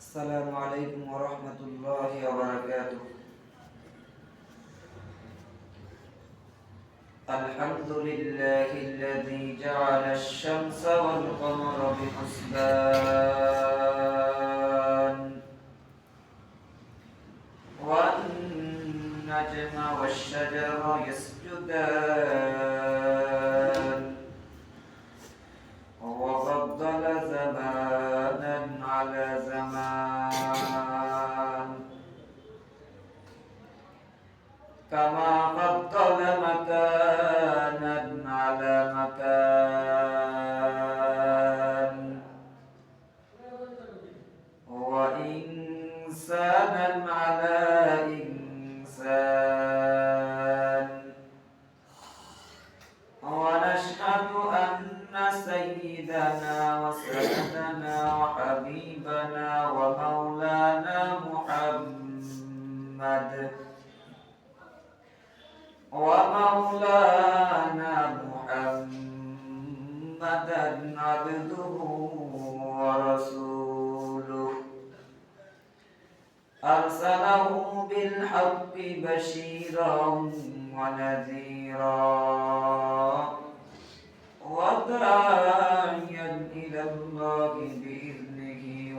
السلام عليكم ورحمة الله وبركاته. الحمد لله الذي جعل الشمس والقمر بحسبان. والنجم والشجر يسجدان.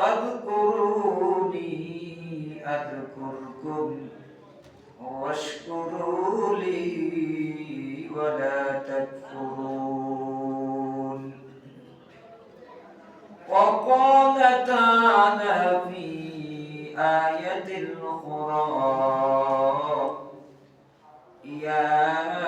فاذكروني أذكركم واشكروا لي ولا تكفرون. وقال تعالى في آية أخرى يا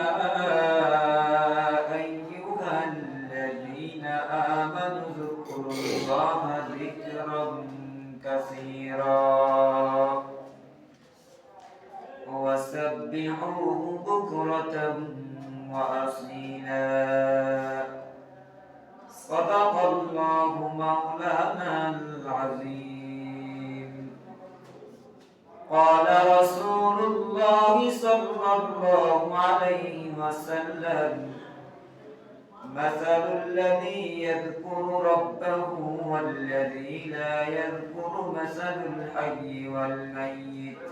وسبحوه بكرة وأصيلا. صدق الله مولانا العظيم. قال رسول الله صلى الله عليه وسلم مثل الذي يذكر ربه والذي لا يذكر مثل الحي والميت.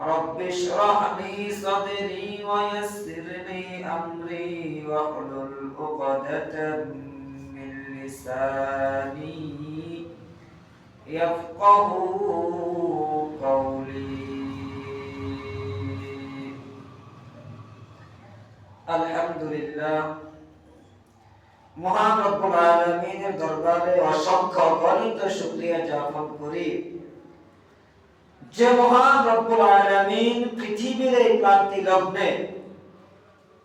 رب اشرح لي صدري ويسر لي أمري واحلل عقدة من لساني يفقه قولي الحمد لله মহান রব্বুল আলামিনের দরবারে অসংখ্য গণিত শুকরিয়া জ্ঞাপন করি যে মহান রব্বুল আলামিন পৃথিবীর এই ক্রান্তি লগ্নে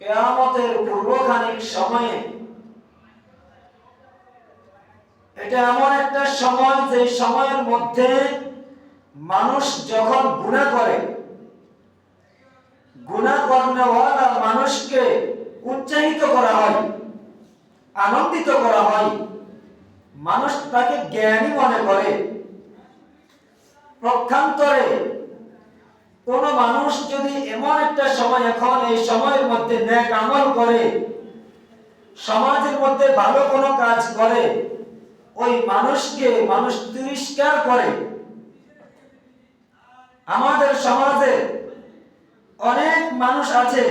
কেয়ামতের পূর্বখানিক সময়ে, এটা এমন একটা সময় যে সময়ের মধ্যে মানুষ যখন গুণা করে গুণা কর্মওয়ালা মানুষকে উৎসাহিত করা হয়, আনন্দিত করা হয়, মানুষ তাকে জ্ঞানী মনে করে। পক্ষান্তরে কোন মানুষ যদি এমন একটা সময় এখন এই সময়ের মধ্যে ন্যাক আমল করে, সমাজের মধ্যে ভালো কোনো কাজ করে, ওই মানুষকে মানুষ তিরস্কার করে। আমাদের সমাজে অনেক মানুষ আছে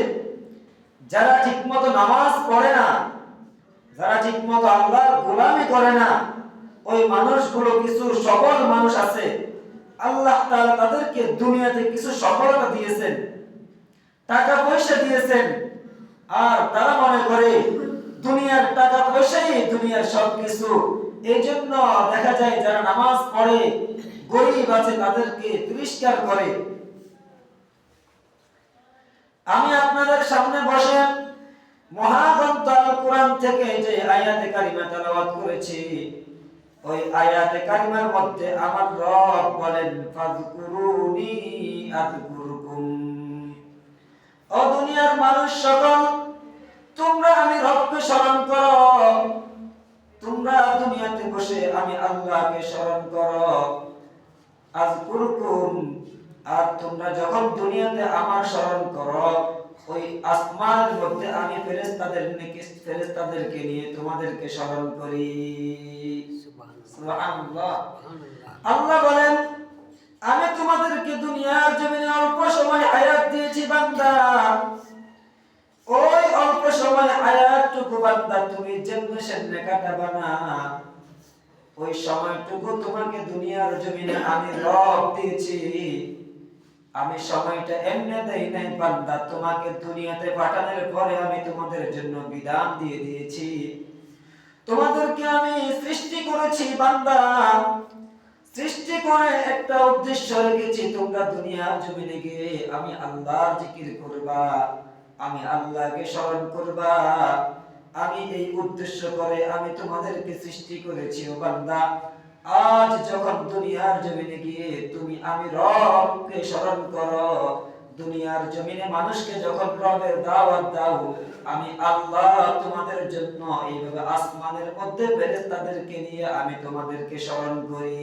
যারা ঠিকমতো নামাজ পড়ে না, যারা ঠিকমতো আল্লাহর গোলামি করে না। ওই মানুষগুলো কিছু সফল মানুষ আছে। আল্লাহ তাআলা তাদেরকে দুনিয়াতে কিছু সফলতা দিয়েছেন, টাকা পয়সা দিয়েছেন। আর তারা মনে করে, দুনিয়ার টাকা পয়সাই দুনিয়ার সবকিছু। এই জন্য দেখা যায় যারা নামাজ পড়ে, গরিব আছে, তাদেরকে তিরস্কার করে। আমি আপনাদের সামনে বসে মহাগ্রন্থ কোরআন থেকে যে আয়াতে কারিমা তেলাওয়াত করেছি ওই আয়াতে কারিমার মধ্যে আমার রব বলেন, ফাযকুরুনি আযকুরকুম। ও দুনিয়ার মানুষ সকল, তোমরা আমি রবকে স্মরণ করো। তোমরা দুনিয়াতে বসে আমি আল্লাহকে স্মরণ করো। আযকুরকুম। আর তোমরা যখন দুনিয়াতে আমার স্মরণ করো, ওই আসমানের মধ্যে আমি ফেরেশতাদের ফেরেশতাদেরকে নিয়ে তোমাদেরকে স্মরণ করি। আল্লাহ বলেন আমি তোমাদেরকে দুনিয়ার জমিনে অল্প সময় হায়াত দিয়েছি বান্দা। ওই অল্প সময় হায়াতটুকু বান্দা তুমি যেমনে সেমনে কাটাবা না। ওই সময়টুকু তোমাকে দুনিয়ার জমিনে আমি রব দিয়েছি। আমি সময়টা এমনি দেই নাই বান্দা। তোমাকে দুনিয়াতে পাঠানোর পরে আমি তোমাদের জন্য বিধান দিয়ে দিয়েছি। তোমাদেরকে আমি সৃষ্টি করেছি বান্দা। সৃষ্টি করে একটা উদ্দেশ্য রেখেছি, তোমরা দুনিয়ার জমিনে গিয়ে আমি আল্লাহর জিকির করবা, আমি আল্লাহকে স্মরণ করবা। আমি এই উদ্দেশ্য করে আমি তোমাদেরকে সৃষ্টি করেছি, ও বান্দা। আজ যখন দুনিয়ার জমিনে গিয়ে তুমি আমি রবকে স্মরণ করো, দুনিয়ার জমিনে মানুষকে যখন রবের দাওয়াত দাও আমি আল্লাহ তোমাদের জন্য এইভাবে আসমানের মধ্যে ফেরেশতাদেরকে নিয়ে আমি তোমাদেরকে স্মরণ করি।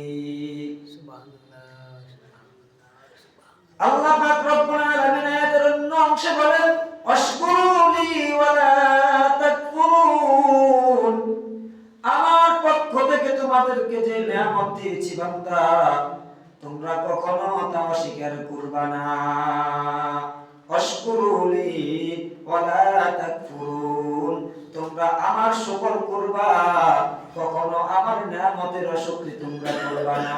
আল্লাহ পাক রব্বুল অন্য অংশে বলেন ওয়ালা তাকফুরুন। আমার পক্ষ থেকে তোমাদেরকে যে নিয়ামত দিয়েছি বান্দা, তোমরা কখনো তা অস্বীকার করবা না। অশকুরুলি তোমরা আমার শুকর করবা, কখনো আমার নিয়ামতের অশুকরি তোমরা করবা না।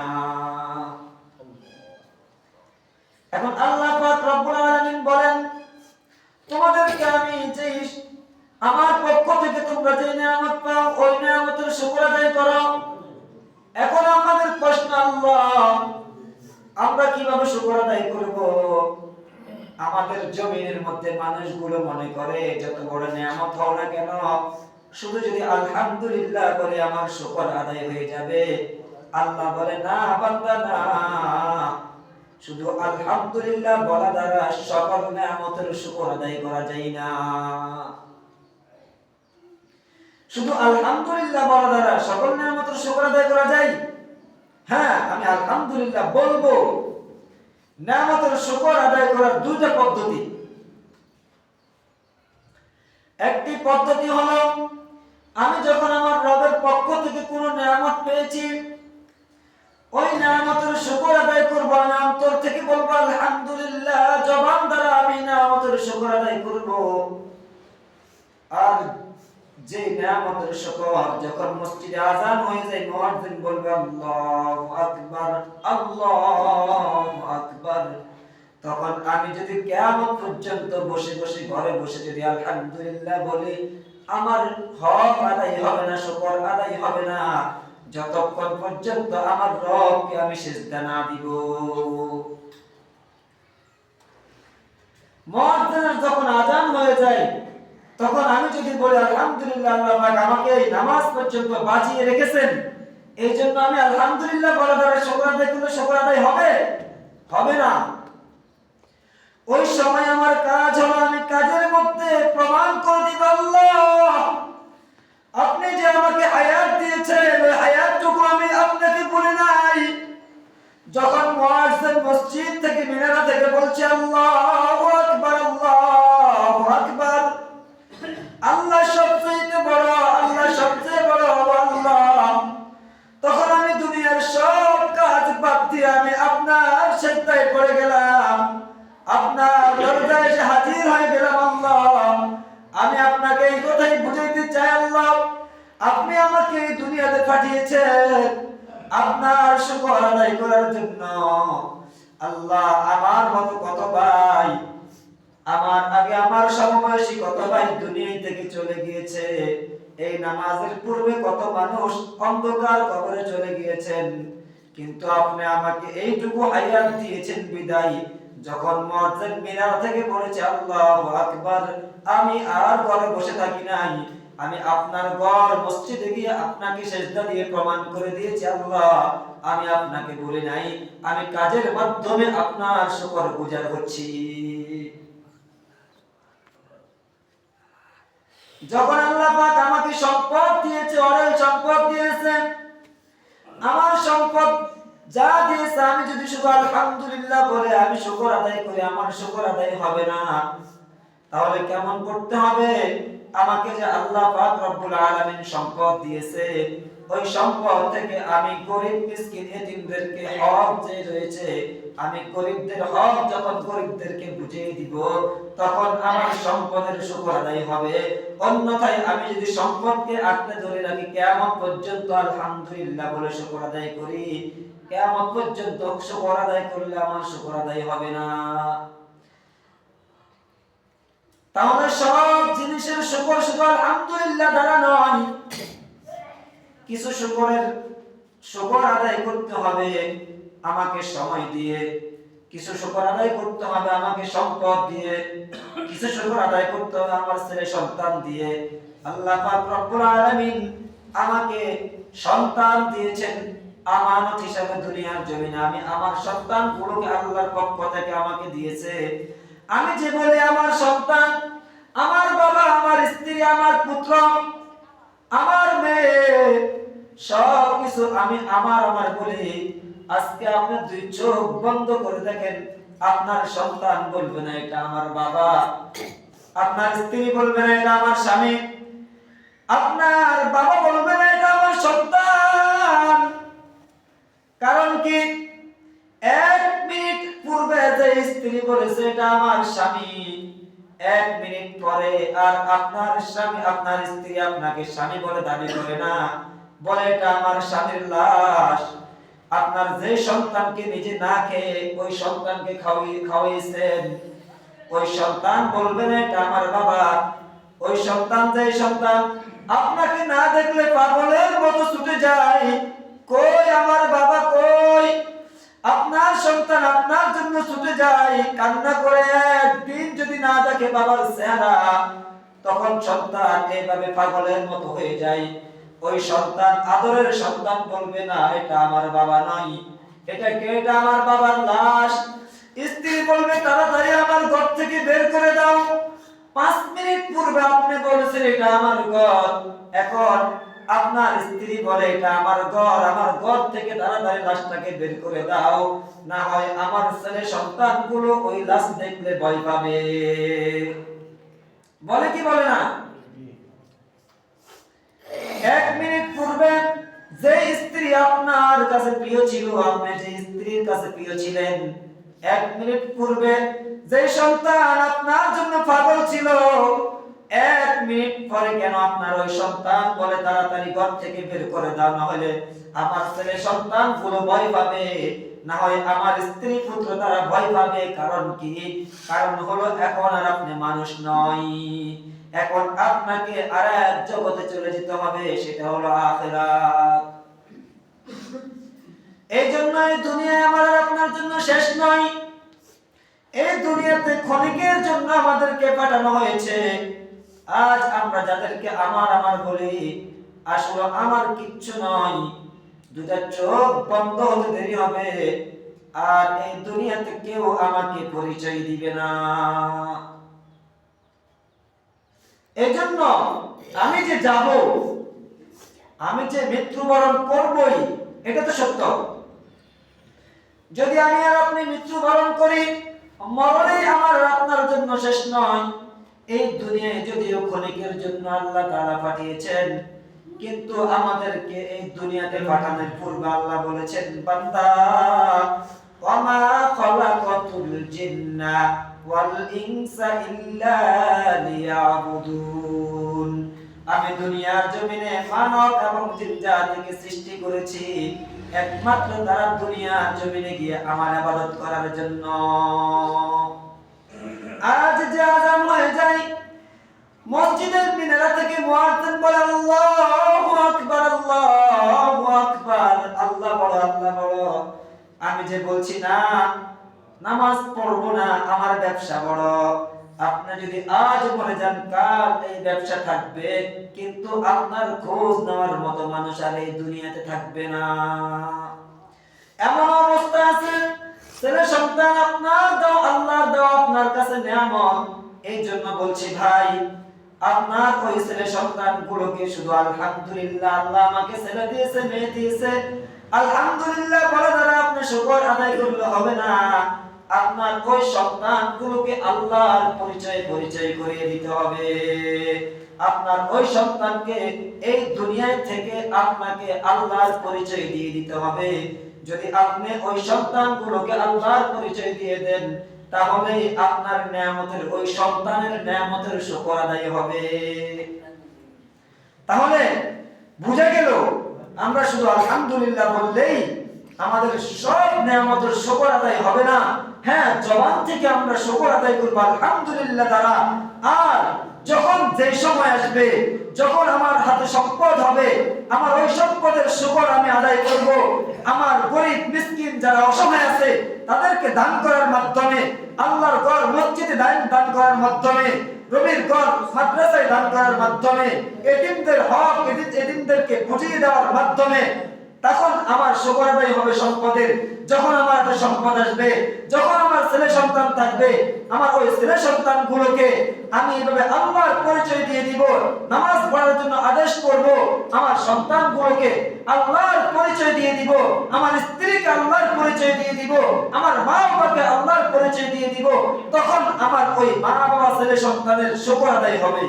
এখন আল্লাহ বলেন, তোমাদেরকে আমি যে আমার পক্ষ থেকে তোমরা যে নিয়ামত পাও, ওই নিয়ামতের শুকর আদায় করো। এখন আমাদের প্রশ্ন আল্লাহ, আমরা কীভাবে শুকর আদায় করব? আমাদের জমিনের মধ্যে মানুষগুলো মনে করে যত বড় নিয়ামত হও না কেন, শুধু যদি আলহামদুলিল্লাহ বলে আমার শুকর আদায় হয়ে যাবে, আল্লাহ বলে, না, বান্দা, না। শুধু আলহামদুলিল্লাহ বলা দ্বারা সকল নিয়ামতের শুকর আদায় করা যায় না। শুধু আলহামদুলিল্লাহ বলা দ্বারা সকল নিয়ামতের শুকর আদায় করা যায়? হ্যাঁ আমি আলহামদুলিল্লাহ বলব। নিয়ামতের শুকর আদায় করার দুইটা পদ্ধতি। একটি পদ্ধতি হলো, আমি যখন আমার রবের পক্ষ থেকে কোনো নিয়ামত পেয়েছি, ওই নিয়ামতের শুকর আদায় করব, আমি অন্তর থেকে বলব, আলহামদুলিল্লাহ, জবান দ্বারা আমি নিয়ামতের শুকর আদায় করব। আর যে নিয়ামতের শুকর যখন মসজিদে আজান হয়ে যায় মুয়াজ্জিন বলবে, আল্লাহু আকবার, আল্লাহু আমি যদি কিয়ামত পর্যন্ত বসে বসে ঘরে বসে যদি আলহামদুলিল্লাহ বলি, আমার হক আদায় হবে না, শুকর আদায় হবে না। যতক্ষণ পর্যন্ত আমার রবকে আমি সেজদা না দিব। যখন আজান হয়ে যায়, তখন আমি যদি বলি, আলহামদুলিল্লাহ, আল্লাহ পাক আমাকে এই নামাজ পর্যন্ত বাঁচিয়ে রেখেছেন এই জন্য আমি আলহামদুলিল্লাহ বলে দ্বারা শুকর আদায় করলে আদায় হবে? হবে না। ওই সময় আমার কাজ হলো আমি কাজের মধ্যে প্রমাণ করে দিব আপনি যে আমাকে হায়াত দিয়েছেন, ওই হায়াতটুকু আমি আপনাকে বলে নাই। যখন মসজিদ থেকে মিনারা থেকে বলছে, আল্লাহু শুকর আদায় করার জন্য। আল্লাহ আমার মতো কত ভাই, আমার আগে আমার সমবয়সী কত ভাই দুনিয়া থেকে চলে গিয়েছে। এই নামাজের পূর্বে কত মানুষ অন্ধকার কবরে চলে গিয়েছেন। কিন্তু আপনি আমাকে এইটুকু হায়াত দিয়েছেন বিদায়। যখন মর্জেন মিনার থেকে পড়েছে, আল্লাহু আকবার, আমি আর ঘরে বসে থাকি নাই। আমি আপনার ঘর, মসজিদে গিয়ে আপনাকে সেজদা দিয়ে প্রমাণ করে দিয়েছি, আল্লাহ। আমি আপনাকে বলি নাই, আমি কাজের মাধ্যমে আপনার শুকর গুজার হচ্ছি। যখন আল্লাহ পাক আমাকে সম্পদ দিয়েছে, অরেল সম্পদ দিয়েছে, আমার সম্পদ যা দিয়েছে, আমি যদি শুধু আলহামদুলিল্লাহ বলে, আমি শুকর আদায় করি, আমার শুকর আদায় হবে না। তাহলে কেমন করতে হবে? আমাকে যে আল্লাহ পাক রব্বুল আলামিন সম্পদ দিয়েছে ওই সম্পদ থেকে আমি গরিব মিসকিন এতিমদেরকে হক যে রয়েছে, আমি গরিবদের হক যখন গরিবদেরকে বুঝিয়ে দিব, তখন আমার সম্পদের শুকর আদায় হবে। অন্যথায় আমি যদি সম্পদকে আঁকড়ে ধরে রাখি কেমন পর্যন্ত আলহামদুলিল্লাহ বলে শুকর আদায় করি। কেমন পর্যন্ত শুকর আদায় করলে আমার শুকর আদায় হবে না। তাহলে সব জিনিসের শুকর শুকর আলহামদুলিল্লাহ দ্বারা নয় কিছু শুকরের শুকর আদায় করতে হবে, আমাকে সময় দিয়ে। কিছু শুকর আদায় করতে হবে, আমাকে সম্পদ দিয়ে। কিছু শুকর আদায় করতে হবে, আমার ছেলে সন্তান দিয়ে। আল্লাহ পাক রব্বুল আলামিন আমাকে সন্তান দিয়েছেন আমানত হিসাবে দুনিয়ার জমিনে। আমি আমার সন্তানগুলোকে আল্লাহর পক্ষ থেকে আমাকে দিয়েছে। আমি যে বলি আমার সন্তান, আমার বাবা, আমার স্ত্রী, আমার পুত্র, আমার মেয়ে সব কিছু আমি আমার আমার বলি আজকে আপনি দুই চোখ বন্ধ করে দেখেন, আপনার সন্তান বলবে না, এটা আমার বাবা। আপনার স্ত্রী বলবে না, এটা আমার স্বামী। আপনার বাবা বলবে না, এটা আমার সন্তান। কারণ কি? এক মিনিট পূর্বে যে স্ত্রী বলেছে, এটা আমার স্বামী। এক মিনিট পরে আর আপনার স্বামী, আপনার স্ত্রী আপনাকে স্বামী বলে দাবি করে না। বলে এটা আমার স্বামীর লাশ। আপনার যে সন্তানকে নিজে না খেয়ে ওই সন্তানকে খাওয়ি খাওয়াইছেন ওই সন্তান বলবে না এটা আমার বাবা। ওই সন্তান যে সন্তান, আপনাকে না দেখলে পাগলের মতো ছুটে যায়। কই আমার বাবা কই? আপনার সন্তান আপনার জন্য ছুটে যায়, কান্না করে একদিন যদি না দেখে বাবার চেহারা, তখন সন্তান এইভাবে পাগলের মতো হয়ে যায়। ওই সন্তান আদরের সন্তান বলবে, না, এটা আমার বাবা নয় এটা কে? এটা আমার বাবার লাশ। স্ত্রী বলবে, তাড়াতাড়ি আমার ঘর থেকে বের করে দাও। পাঁচ মিনিট পূর্বে আপনি বলেছেন, এটা আমার ঘর। এখন আপনার স্ত্রী বলে, এটা আমার ঘর আমার ঘর থেকে তাড়াতাড়ি লাশটাকে বের করে দাও। না হয় আমার ছেলে সন্তানগুলো ওই লাশ দেখলে ভয় পাবে। বলে কি বলে না? এক মিনিট পূর্বে যে স্ত্রী আপনার কাছে প্রিয় ছিল, আপনি যে স্ত্রীর কাছে প্রিয় ছিলেন, এক মিনিট পূর্বে যে সন্তান আপনার জন্য পাগল ছিল, এক মিনিট পরে কেন আপনার ওই সন্তান বলে তাড়াতাড়ি ঘর থেকে বের করে দাও? না হলে আমার ছেলে সন্তানগুলো ভয় পাবে। না হয় আমার স্ত্রী পুত্র তারা ভয় পাবে। কারণ কি? কারণ হলো এখন আর আপনি মানুষ নয়। এখন আপনাকে আর এক জগতে চলে যেতে হবে, সেটা হলো আখেরাত। এই জন্য এই দুনিয়ায় আমার আপনার জন্য শেষ নয়। এই দুনিয়াতে ক্ষণিকের জন্য আমাদেরকে পাঠানো হয়েছে। আজ আমরা যাদেরকে আমার আমার বলি, আসলে আমার কিচ্ছু নয়। দুটা চোখ বন্ধ হতে দেরি হবে, আর এই দুনিয়াতে কেউ আমাকে পরিচয় দিবে না। এজন্য আমি যে যাব, আমি যে মৃত্যুবরণ করবই, এটা তো সত্য। যদি আমি আর আপনি মৃত্যুবরণ করি, মরণেই আমার আপনার জন্য শেষ নয়। এই দুনিয়ায় যদিও ক্ষণিকের জন্য আল্লাহ তারা পাঠিয়েছেন, কিন্তু আমাদেরকে এই দুনিয়াতে পাঠানোর পূর্বে আল্লাহ বলেছেন, বান্দা মানব এবং জিন জাতিকে সৃষ্টি করেছি। একমাত্র তারা দুনিয়ার জমিনে গিয়ে আমার ইবাদত করার জন্য। আজ যে আজান হয়ে যায় মসজিদের মিনারা থেকে মুয়াজ্জিন বলে, আল্লাহু আকবার আল্লাহু আকবার। আল্লাহ বড় আল্লাহ বড় আমি যে বলছি না, নামাজ পড়ব না, আমার ব্যবসা বড়। আপনি যদি আজ মরে যান, কাল এই ব্যবসা থাকবে, কিন্তু আপনার খোঁজ নেওয়ার মতো মানুষ আর এই দুনিয়াতে থাকবে না। এমন অবস্থা আছে, ছেলে সন্তান আপনার দাও আল্লাহর দাও আপনার কাছে নিয়ামত। এই জন্য বলছি ভাই, আপনার ওই ছেলে সন্তান গুলোকে শুধু আলহামদুলিল্লাহ আল্লাহ আমাকে ছেলে দিয়েছে, মেয়ে দিয়েছে। আলহামদুলিল্লাহ বলে দ্বারা আপনি শুকর আদায় করলে হবে না। আপনার ওই সন্তান গুলোকে আল্লাহর পরিচয় পরিচয় করিয়ে দিতে হবে। আপনার ওই সন্তানকে এই দুনিয়ায় থেকে আপনাকে আল্লাহর পরিচয় দিয়ে দিতে হবে। যদি আপনি ওই সন্তানগুলোকে আল্লাহর পরিচয় দিয়ে দেন, তাহলে আপনার নিয়ামতের, ওই সন্তানের নিয়ামতের শুকর আদায় হবে। তাহলে বুঝা গেল, আমরা শুধু আলহামদুলিল্লাহ বললেই আমাদের সব নিয়ামতের শুকর আদায় হবে না। হ্যাঁ জবান থেকে আমরা শুকর আদায় করব, আলহামদুলিল্লাহ দ্বারা আর যখন যে সময় আসবে, যখন আমার হাতে সম্পদ হবে, আমার ওই সম্পদের শুকর আমি আদায় করব। আমার গরিব, মিসকিন যারা অসহায় আছে, তাদেরকে দান করার মাধ্যমে, আল্লাহর ঘর মসজিদে দান দান করার মাধ্যমে, রবির ঘর মাদ্রাসায় দান করার মাধ্যমে, এতিমদের হক এতিমদেরকে বুঝিয়ে দেওয়ার মাধ্যমে তখন আমার শুকর হবে সম্পদের। যখন আমার হাতে সম্পদ আসবে, যখন আমার ছেলে সন্তান থাকবে, আমার ওই ছেলে সন্তান গুলোকে আমি এভাবে আল্লাহর পরিচয় দিয়ে দিব, নামাজ পড়ার জন্য আদেশ করব, আমার সন্তান গুলোকে আল্লাহর পরিচয় দিয়ে দিব, আমার স্ত্রীকে আল্লাহর পরিচয় দিয়ে দিব, আমার মা বাবাকে আল্লাহর পরিচয় দিয়ে দিব, তখন আমার ওই মা বাবা ছেলে সন্তানের শুকর আদায় হবে।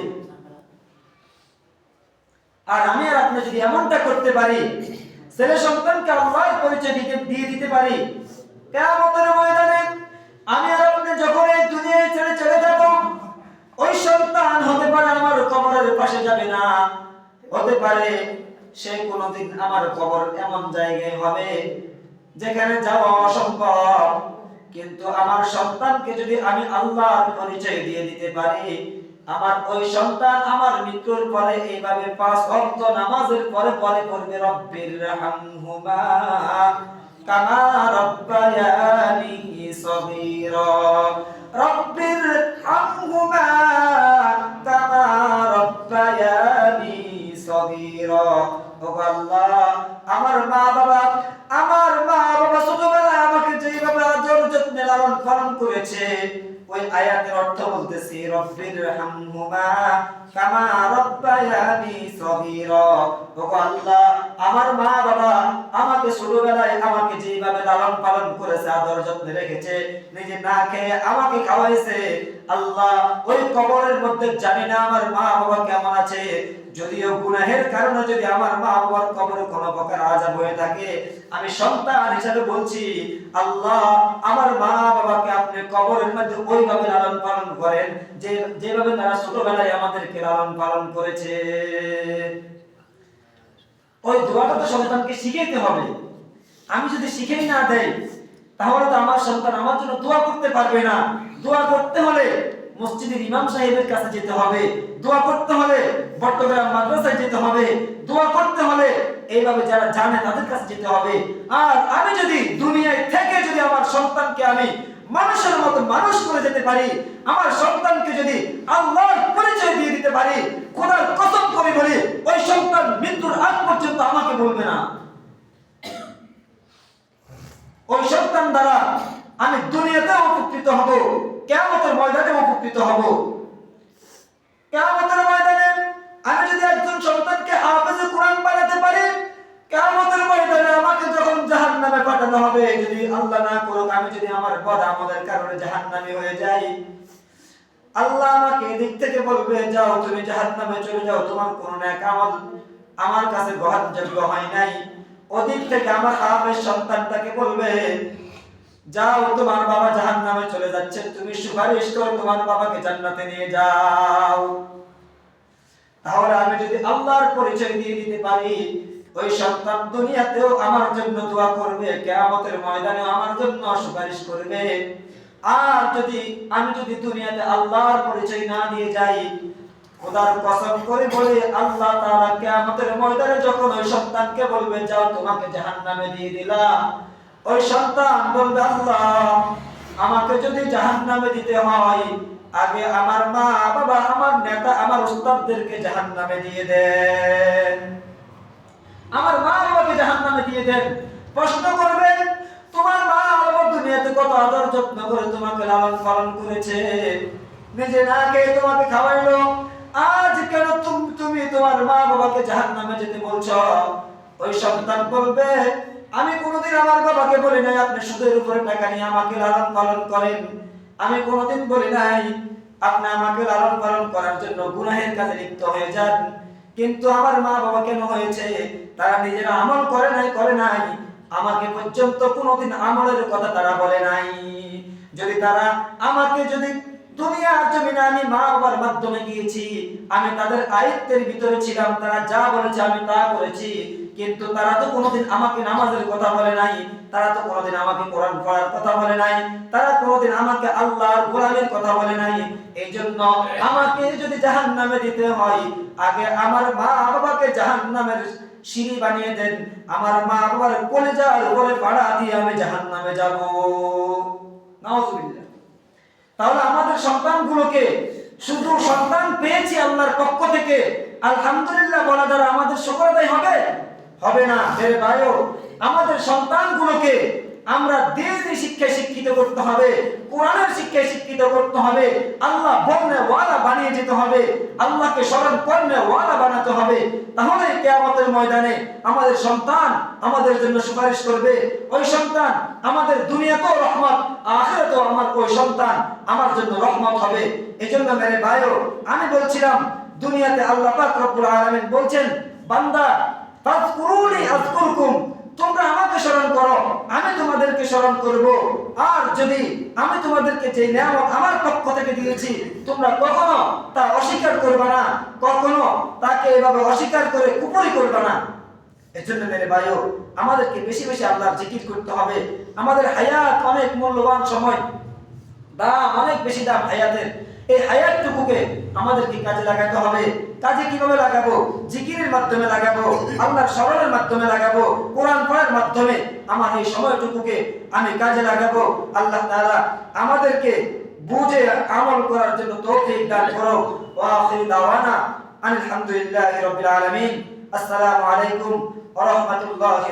আর আমি আর আপনি যদি এমনটা করতে পারি ছেলে সন্তানকে আল্লাহর পরিচয় দিতে দিয়ে দিতে পারি। কিয়ামতের ময়দানে আমি আর আপনি যখন এই দুনিয়ায় ছেড়ে চলে যাব, ওই সন্তান হতে পারে আমার কবরের পাশে যাবে না। হতে পারে সে কোনোদিন আমার কবর এমন জায়গায় হবে যেখানে যাওয়া অসম্ভব। কিন্তু আমার সন্তানকে যদি আমি আল্লাহর পরিচয় দিয়ে দিতে পারি আমার ওই সন্তান আমার মৃত্যুর পরে এইভাবে পাঁচ অর্থ নামাজের পরে পরে করবে রব্বির রাহমহুমা। কামা রব্বায়ানি মধ্যে জানি না আমার মা বাবা কেমন আছে। যদিও গুনাহের কারণে যদি আমার মা বাবার কবরে কোনো প্রকার আযাব হয়ে থাকে, আমি সন্তান হিসেবে বলছি, আল্লাহ, আমার মা বাবাকে আপনি কবরের মধ্যে ওইভাবে লালন পালন করেন যে, যেভাবে তারা ছোটবেলায় আমাদেরকে লালন পালন করেছে। ওই দোয়াটা তো সন্তানকে শিখাইতে হবে। আমি যদি শিখেই না দেই, তাহলে তো আমার সন্তান আমার জন্য দোয়া করতে পারবে না। দোয়া করতে হলে মসজিদের ইমাম সাহেবের কাছে যেতে হবে, দোয়া করতে হলে বট্টগ্রাম মাদ্রাসায় যেতে হবে, দোয়া করতে হলে এইভাবে যারা জানে তাদের কাছে যেতে হবে। আর আমি যদি দুনিয়ায় থেকে যদি আমার সন্তানকে আমি মানুষের মতো মানুষ করে যেতে পারি, আমার সন্তানকে যদি আল্লাহর পরিচয় দিয়ে দিতে পারি, খোদার কসম করে বলি, ওই সন্তান মৃত্যুর আগ পর্যন্ত আমাকে বলবে না। ওই সন্তান দ্বারা আমি দুনিয়াতে উপকৃত হব। কেমতের ময়দানে উপকৃত হব। কেমতের ময়দানে আমি যদি একজন সন্তানকে হাফেজে কোরআন বানাতে পারি কেমতের ময়দানে আমাকে যখন জাহান পাঠানো হবে, যদি আল্লাহ না করুক, আমি যদি আমার বদ আমলের কারণে জাহান হয়ে যাই, আল্লাহ আমাকে এদিক থেকে বলবে, যাও তুমি জাহান নামে চলে যাও, তোমার কোনো ন্যাক আমল আমার কাছে গ্রহণযোগ্য হয় নাই। ওদিক থেকে আমার হাফেজ সন্তানটাকে বলবে যাও, তোমার বাবা জাহান নামে চলে যাচ্ছে। তুমি সুপারিশ করো, তোমার বাবাকে জান্নাতে নিয়ে যাও। তাহলে আমি যদি আল্লাহর পরিচয় দিয়ে দিতে পারি, ওই সন্তান দুনিয়াতেও আমার জন্য দোয়া করবে, কেয়ামতের ময়দানেও আমার জন্য সুপারিশ করবে। আর যদি, আমি যদি দুনিয়াতে আল্লাহর পরিচয় না দিয়ে যাই, খোদার কসম করে বলে, আল্লাহ তাআলা কিয়ামতের ময়দানে যখন ওই সন্তানকে বলবে, যাও তোমাকে জাহান্নামে দিয়ে দিলাম। ওই সন্তান বলবে, আল্লাহ, আমাকে যদি জাহান্নামে দিতে হয়, আগে আমার মা, বাবা, আমার নেতা, আমার উস্তাদদেরকে জাহান্নামে দিয়ে দেন। আমার মা বাবাকে জাহান্নামে দিয়ে দেন। প্রশ্ন করবেন তোমার মা বাবা দুনিয়াতে কত আদর যত্ন করে তোমাকে লালন পালন করেছে? নিজে না খেয়ে তোমাকে খাওয়াইলো? আজ কেন তুমি তুমি তোমার মা বাবাকে জাহান্নামে যেতে বলছো? ওই সন্তান বলবে আমি কোনোদিন আমার বাবাকে বলি নাই, আপনি সুদের উপরে টাকা নিয়ে আমাকে লালন পালন করেন। আমি কোনোদিন বলি নাই, আপনি আমাকে লালন পালন করার জন্য গুনাহের কাজে লিপ্ত হয়ে যান। কিন্তু আমার মা বাবা কেন হয়েছে? তারা নিজেরা আমল করে নাই করে নাই। আমাকে পর্যন্ত কোনোদিন আমলের কথা তারা বলে নাই। যদি তারা আমাকে যদি দুনিয়ার জমিনে আমি মা বাবার মাধ্যমে গিয়েছি, আমি তাদের আয়ত্তের ভিতরে ছিলাম, তারা যা বলেছে আমি তা করেছি। কিন্তু তারা তো কোনোদিন আমাকে নামাজের কথা বলে নাই, তারা তো কোনোদিন আমাকে কোরআন পড়ার কথা বলে নাই, তারা কোনোদিন আমাকে আল্লাহর গোলামের কথা বলে নাই। এই জন্য আমাকে যদি জাহান নামে দিতে হয়, আগে আমার মা বাবাকে জাহান নামের সিঁড়ি বানিয়ে দেন, আমার মা বাবার কলেজার উপরে পাড়া দিয়ে আমি জাহান নামে যাব তাহলে আমাদের সন্তানগুলোকে, শুধু সন্তান পেয়েছি আল্লাহর পক্ষ থেকে, আলহামদুলিল্লাহ বলা দ্বারা আমাদের সকলতাই হবে? হবে না ছেলে ভাইও। আমাদের সন্তানগুলোকে আমরা দিনের শিক্ষায় শিক্ষিত করতে হবে, কোরআনের শিক্ষায় শিক্ষিত করতে হবে, আল্লাহ বন্যে ওয়ালা বানিয়ে যেতে হবে, আল্লাহকে স্মরণ কর্মে ওয়ালা বানাতে হবে, তাহলে কেয়ামতের ময়দানে আমাদের সন্তান আমাদের জন্য সুপারিশ করবে। ওই সন্তান আমাদের দুনিয়াতেও রহমত, আখিরাতেও আমার ওই সন্তান আমার জন্য রহমত হবে। এজন্য মেরে ভাইও, আমি বলছিলাম, দুনিয়াতে আল্লাহ পাক রব্বুল আলামিন বলছেন, বান্দা তোমরা আমাকে স্মরণ করো, আমি তোমাদেরকে স্মরণ করব। আর যদি আমি তোমাদেরকে যে নিয়ামত আমার পক্ষ থেকে দিয়েছি, তোমরা কখনো তা অস্বীকার করবে না, কখনো তাকে এভাবে অস্বীকার করে কুপুরি করবে না। এজন্য মেরে ভাইও, আমাদেরকে বেশি বেশি আল্লাহর জিকির করতে হবে। আমাদের হায়াত অনেক মূল্যবান সময়, দাম অনেক বেশি দাম হায়াতের। এই হায়াতটুকুকে আমাদেরকে কাজে লাগাতে হবে। কাজে কীভাবে লাগাবো? জিকিরের মাধ্যমে লাগাবো, আল্লাহর স্মরণের মাধ্যমে লাগাবো, কোরআন পড়ার মাধ্যমে আমার এই সময়টুকুকে আমি কাজে লাগাবো। আল্লাহ তাআলা আমাদেরকে বুঝে আমল করার জন্য তৌফিক দান করো দাওয়ানা আলহামদুলিল্লাহি রাব্বিল আলামিন। আসসালামু আলাইকুম ওয়া রাহমাতুল্লাহি